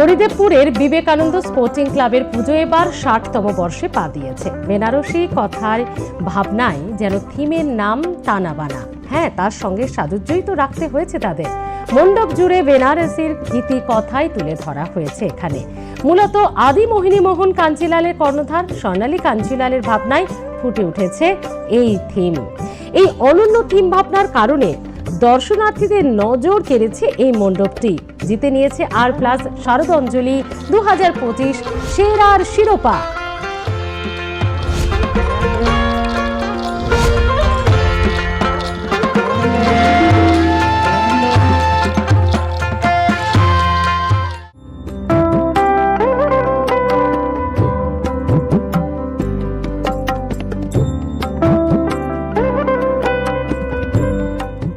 হরিদেবপুরের Vivekananda sporting ক্লাবের পুজো এবার ষাটতম বর্ষে পা দিয়েছে। বেনারসি কথার ভাবনায় যেন থিমের নাম টানাবানা। হ্যাঁ তার সঙ্গে সাজুজ্যই তো রাখতে হয়েছে তাদের। মণ্ডপ জুড়ে বেনারসির গীতি কথাই তুলে ধরা হয়েছে এখানে। মূলত আদি মোহিনী মোহন কাঞ্চিলালের কর্ণধার, স্বর্ণালী কাঞ্চিলালের ভাবনায় ফুটে উঠেছে এই থিম। এই অনন্য থিম ভাবনার কারণে দর্শনার্থীদের নজর কেড়েছে এই মণ্ডপটি। জিতে নিয়েছে আর প্লাস শারদাঞ্জলি দু হাজার পঁচিশ সেরার শিরোপা।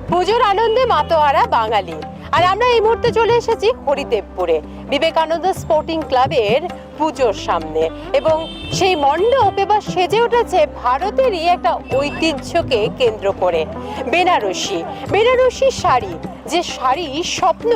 পুজোর আনন্দে মাতোয়ারা বাঙালি। আর আমরা এই মুহূর্তে চলে এসেছি হরিদেবপুরে। বিবেকানন্দ স্পোর্টিং ক্লাবের পুজোর সামনে এবং সেই মণ্ডপ এবার সেজে উঠেছে ভারতেরই একটা ঐতিহ্যকে কেন্দ্র করে। বেনারসি বেনারসি শাড়ি, যে শাড়ি স্বপ্ন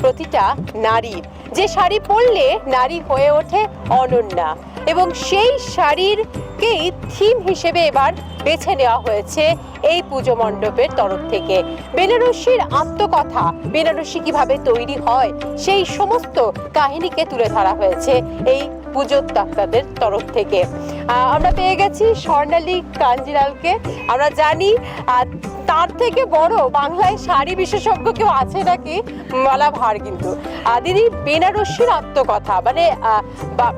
প্রতিটা নারীর। যে শাড়ি পরলে নারী হয়ে ওঠে অনন্যা। এবং সেই শাড়িরকেই থিম হিসেবে এবার বেছে নেওয়া হয়েছে এই পুজো মণ্ডপের তরফ থেকে। বেনারসির আত্মকথা, বেনারসি কীভাবে তৈরি হয়, সেই সমস্ত কাহিনীকে তুলে ধরা হয়েছে এই পুজোর ডাক্তারদের তরফ থেকে। আমরা পেয়ে গেছি স্বর্ণালী কাঞ্জিলালকে। আমরা জানি তার থেকে বড় বাংলায় শাড়ি বিশেষজ্ঞ কেউ আছে নাকি? মালা ভার কিন্তু। দিদি বেনারসির আত্মকথা। মানে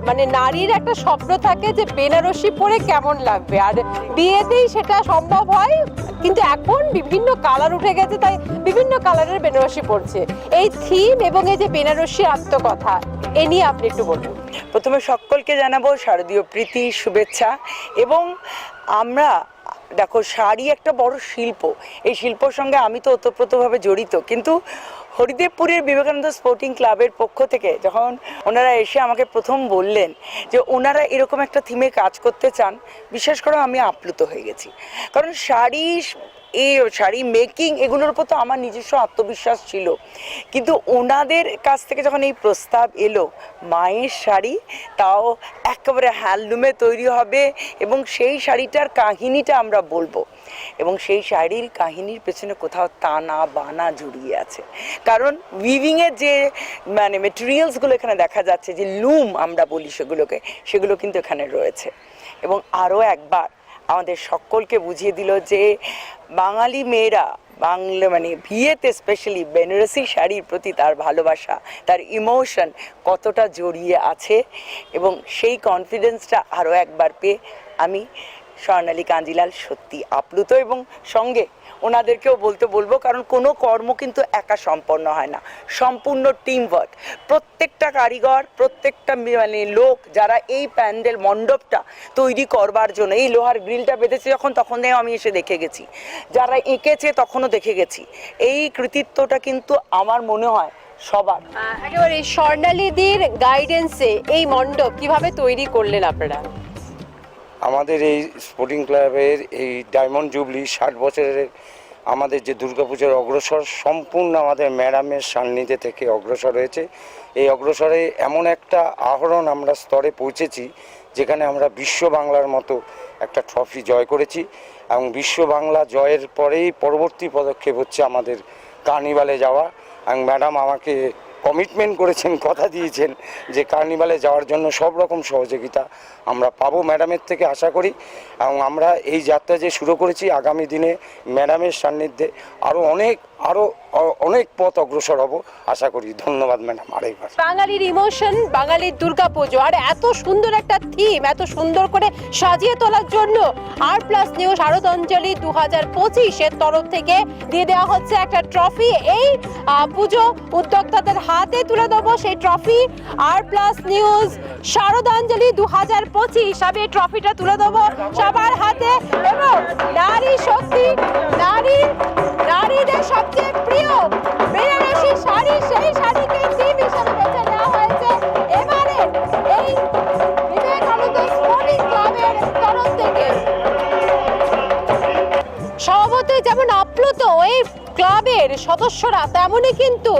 মানে নারীর একটা স্বপ্ন থাকে যে বেনারসি পরে কেমন লাগবে। আর বিয়েতেই সেটা সম্ভব হয়, কিন্তু এখন বিভিন্ন কালার উঠে গেছে, তাই বিভিন্ন কালারের বেনারসি পড়ছে এই থিম এবং এই যে বেনারসির আত্মকথা, এ নিয়ে আপনি একটু বলুন। প্রথমে সকলকে জানাব শারদীয় প্রীতি, শুভেচ্ছা এবং আমরা, দেখো, শাড়ি একটা বড় শিল্প। এই শিল্পর সঙ্গে আমি তো ওতপ্রোতভাবে জড়িত। কিন্তু হরিদেবপুরের বিবেকানন্দ স্পোর্টিং ক্লাবের পক্ষ থেকে যখন ওনারা এসে আমাকে প্রথম বললেন যে ওনারা এরকম একটা থিমে কাজ করতে চান, বিশ্বাস করো আমি আপ্লুত হয়ে গেছি। কারণ শাড়ি এই শাড়ি মেকিং এগুলোর উপর তো আমার নিজস্ব আত্মবিশ্বাস ছিল। কিন্তু ওনাদের কাছ থেকে যখন এই প্রস্তাব এলো, মায়ের শাড়ি, তাও একেবারে হ্যান্ডলুমে তৈরি হবে এবং সেই শাড়িটার কাহিনীটা আমরা বলব। এবং সেই শাড়ির কাহিনীর পেছনে কোথাও তানা বানা জড়িয়ে আছে। কারণ উইভিংয়ের যে মানে মেটেরিয়ালসগুলো এখানে দেখা যাচ্ছে, যে লুম আমরা বলি সেগুলোকে, সেগুলো কিন্তু এখানে রয়েছে। এবং আরও একবার আমাদের সকলকে বুঝিয়ে দিল যে বাঙালি মেয়েরা বাংলা মানে বিয়েতে স্পেশালি বেনারসি শাড়ির প্রতি তার ভালোবাসা, তার ইমোশন কতটা জড়িয়ে আছে এবং সেই কনফিডেন্সটা আরও একবার পেয়ে আমি স্বর্ণালী কাঞ্জিলাল সত্যি আপ্লুত এবং সঙ্গে ওনাদেরকেও বলতে বলব, কারণ কোনো কর্ম কিন্তু একা সম্পন্ন হয় না। সম্পূর্ণ টিম ওয়ার্ক প্রত্যেকটা কারিগর, প্রত্যেকটা মানে লোক যারা এই প্যান্ডেল মণ্ডপটা তৈরি করবার জন্য, এই লোহার গ্রিলটা বেঁধেছে যখন, তখন আমি এসে দেখে গেছি। যারা এঁকেছে তখনও দেখে গেছি। এই কৃতিত্বটা কিন্তু আমার মনে হয় সবার। একেবারে স্বর্ণালীদির গাইডেন্সে এই মণ্ডপ কীভাবে তৈরি করলেন আপনারা? আমাদের এই স্পোর্টিং ক্লাবের এই ডায়মন্ড জুবলি ষাট বছরের আমাদের যে দুর্গাপুজোর অগ্রসর সম্পূর্ণ আমাদের ম্যাডামের সান্নিধ্যে থেকে অগ্রসর হয়েছে। এই অগ্রসরে এমন একটা আহরণ আমরা স্তরে পৌঁছেছি, যেখানে আমরা বিশ্ব বাংলার মতো একটা ট্রফি জয় করেছি এবং বিশ্ব বাংলা জয়ের পরেই পরবর্তী পদক্ষেপ হচ্ছে আমাদের কার্নিভালে যাওয়া। এবং ম্যাডাম আমাকে কমিটমেন্ট করেছেন, কথা দিয়েছেন যে কার্নিভালে যাওয়ার জন্য সব রকম সহযোগিতা আমরা পাবো ম্যাডামের থেকে আশা করি। এবং আমরা এই যাত্রা যে শুরু করেছি, আগামী দিনে ম্যাডামের সান্নিধ্যে আরও অনেক আরও অনেক পথ অগ্রসর হব। আশা করি, ধন্যবাদ ম্যাডাম আরেকবার। বাঙালির ইমোশন, বাঙালির দুর্গাপুজো আর এত সুন্দর একটা থিম, এত সুন্দর করে সাজিয়ে তোলার জন্য আর প্লাস নিউ শারদাঞ্জলি দু হাজার পঁচিশের তরফ থেকে দিয়ে দেওয়া হচ্ছে একটা ট্রফি এই পুজো উদ্যোক্তাদের হাতে তুলে দেবো সেই ট্রফি আর প্লাস নিউজ শারদাঞ্জলি দু হাজার পঁচিশ। আমি এই ট্রফিটা তুলে দেবো সবার হাতে এবং নারী শক্তি এই ক্লাবের সদস্যরা তেমনই কিন্তু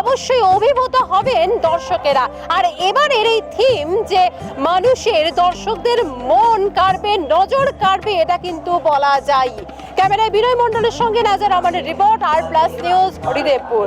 অবশ্যই অভিভূত হবেন দর্শকেরা। আর এবারের এই থিম যে মানুষের, দর্শকদের মন কাড়বে, নজর কাড়বে, এটা কিন্তু বলা যায়। ক্যামেরায় বিনয় মণ্ডলের সঙ্গে নাজার আমাদের রিপোর্ট, আর প্লাস নিউজ হরিদেবপুর।